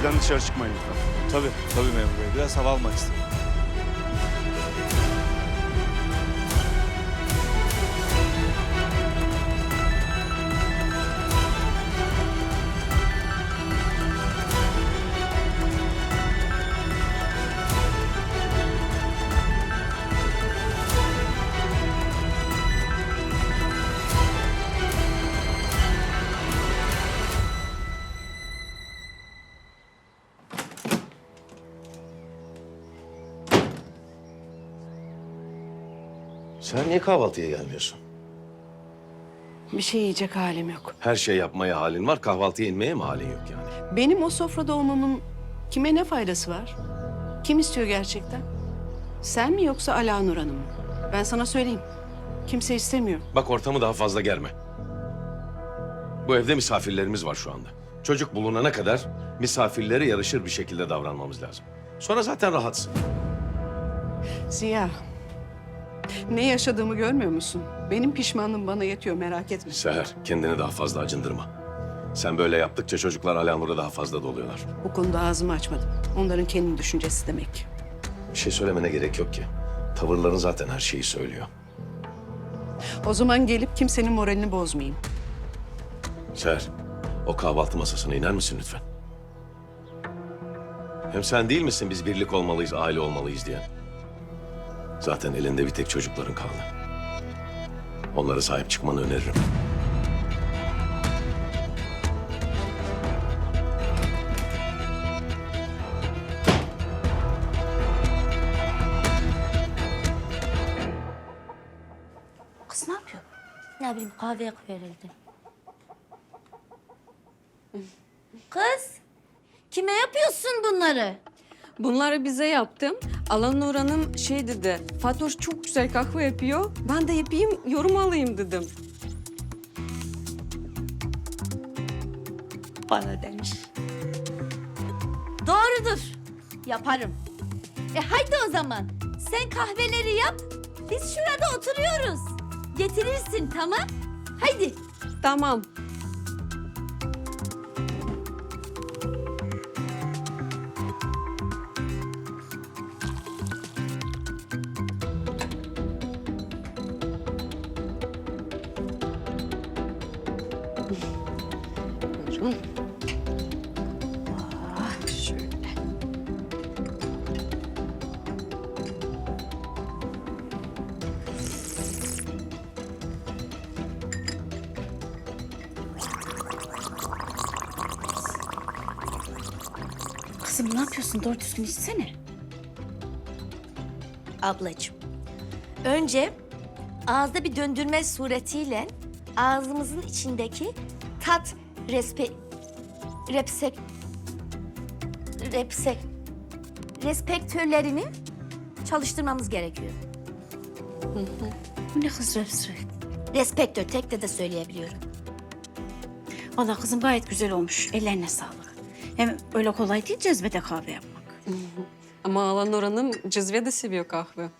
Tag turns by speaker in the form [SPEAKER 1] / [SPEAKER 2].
[SPEAKER 1] Evden dışarı çıkmayın lütfen.
[SPEAKER 2] Tabii, tabii memur bey. Biraz hava almak istedim.
[SPEAKER 3] Sen niye kahvaltıya gelmiyorsun?
[SPEAKER 4] Bir şey yiyecek halim yok.
[SPEAKER 3] Her şey yapmaya halin var, kahvaltıya inmeye mi halin yok yani?
[SPEAKER 4] Benim o sofrada olmamın kime ne faydası var? Kim istiyor gerçekten? Sen mi yoksa Ala Nur Hanım mı? Ben sana söyleyeyim. Kimse istemiyor.
[SPEAKER 3] Bak ortamı daha fazla germe. Bu evde misafirlerimiz var şu anda. Çocuk bulunana kadar misafirlere yarışır bir şekilde davranmamız lazım. Sonra zaten rahatsın.
[SPEAKER 4] Ziya, ne yaşadığımı görmüyor musun? Benim pişmanlığım bana yetiyor merak etme.
[SPEAKER 3] Seher, kendini daha fazla acındırma. Sen böyle yaptıkça çocuklar Alanur'a daha fazla doluyorlar.
[SPEAKER 4] Bu konuda ağzımı açmadım. Onların kendi düşüncesi demek.
[SPEAKER 3] Bir şey söylemene gerek yok ki. Tavırların zaten her şeyi söylüyor.
[SPEAKER 4] O zaman gelip kimsenin moralini bozmayayım.
[SPEAKER 3] Seher, o kahvaltı masasına iner misin lütfen? Hem sen değil misin biz birlik olmalıyız, aile olmalıyız diyen? Zaten elinde bir tek çocukların kaldı. Onlara sahip çıkmanı öneririm.
[SPEAKER 5] Kız ne yapıyor? Ne bileyim kahve yakıyor herhalde. Kız, kime yapıyorsun bunları?
[SPEAKER 6] Bunları bize yaptım. Alan Nur Hanım şey dedi. Fatoş çok güzel kahve yapıyor. Ben de yapayım, yorum alayım dedim.
[SPEAKER 5] Bana demiş. Doğrudur. Yaparım. E haydi o zaman. Sen kahveleri yap. Biz şurada oturuyoruz. Getirirsin tamam? Haydi.
[SPEAKER 6] Tamam.
[SPEAKER 4] Şöyle.
[SPEAKER 5] Kızım ne yapıyorsun? Doğru düzgün içsene. Ablacığım, önce ağızda bir döndürme suretiyle ağzımızın içindeki tat respe... repsek... repsek... respektörlerini çalıştırmamız gerekiyor.
[SPEAKER 7] Bu ne kız repsek?
[SPEAKER 5] Respektör tek de de söyleyebiliyorum.
[SPEAKER 7] Vallahi kızım gayet güzel olmuş. Ellerine sağlık. Hem öyle kolay değil cezvede kahve yapmak.
[SPEAKER 6] Ama Alan Nur Hanım cızve de seviyor kahve.